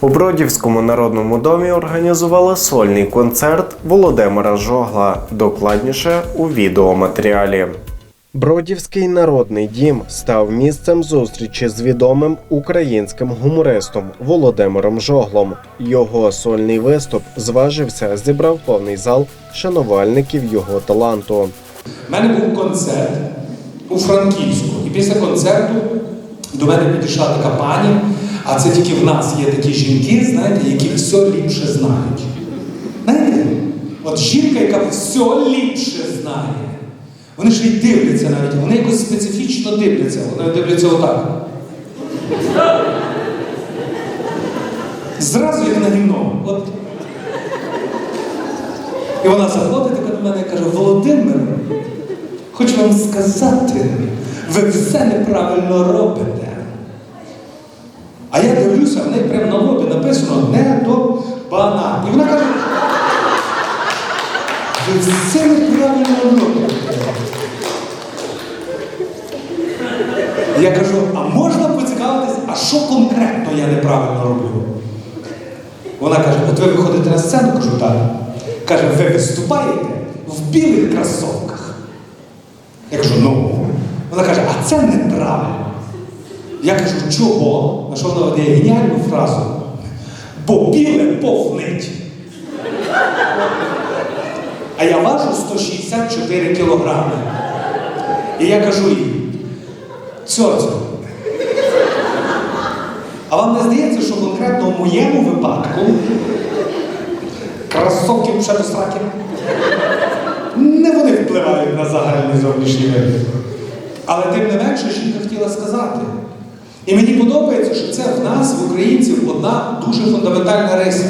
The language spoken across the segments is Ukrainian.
У Бродівському народному домі організували сольний концерт Володимира Жогла. Докладніше у відеоматеріалі. Бродівський народний дім став місцем зустрічі з відомим українським гумористом Володимиром Жоглом. Його сольний виступ зважився, зібрав повний зал шанувальників його таланту. У мене був концерт у Франківську. І після концерту до мене підійшла така пані, а це тільки в нас є такі жінки, знаєте, які все ліпше знають. Знаєте? От жінка, яка все ліпше знає. Вони ж й дивляться навіть, вони якось специфічно дивляться. Вони дивляться отак. Зразу як на гімно. От. І вона заходить така до мене і каже, Володимир, хочу вам сказати, ви все неправильно робите. Дивлюся, в неї прямо на лобі написано не до бана. І вона каже, все неправильно робите. Я кажу, а можна поцікавитись, а що конкретно я неправильно роблю? Вона каже, от ви виходите на сцену, кажу, так. Каже, ви виступаєте в білих кросовках. Я кажу, ну. Вона каже, а це неправильно. Я кажу, чого? Що вона видає геніальну фразу? Бо біле повнить. А я важу 164 кілограми. І я кажу їй, цьоцю, а вам не здається, що конкретно в моєму випадку кросовки ще до? Не вони впливають на загальний зовнішній вигляд. Але тим не менше жінка хотіла сказати. І мені подобається, що це в нас, в українців, одна дуже фундаментальна риса.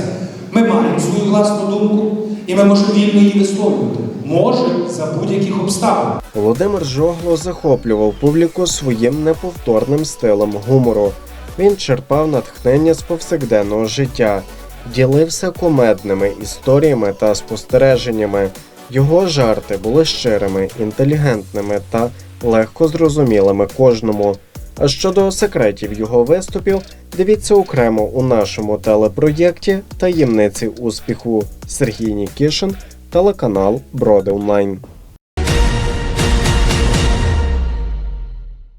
Ми маємо свою власну думку, і ми можемо вільно її висловлювати. Може, за будь-яких обставин. Володимир Жогло захоплював публіку своїм неповторним стилем гумору. Він черпав натхнення з повсякденного життя, ділився комедними історіями та спостереженнями. Його жарти були щирими, інтелігентними та легко зрозумілими кожному. А щодо секретів його виступів, дивіться окремо у нашому телепроєкті Таємниці успіху Сергій Нікішин, телеканал Броди Онлайн.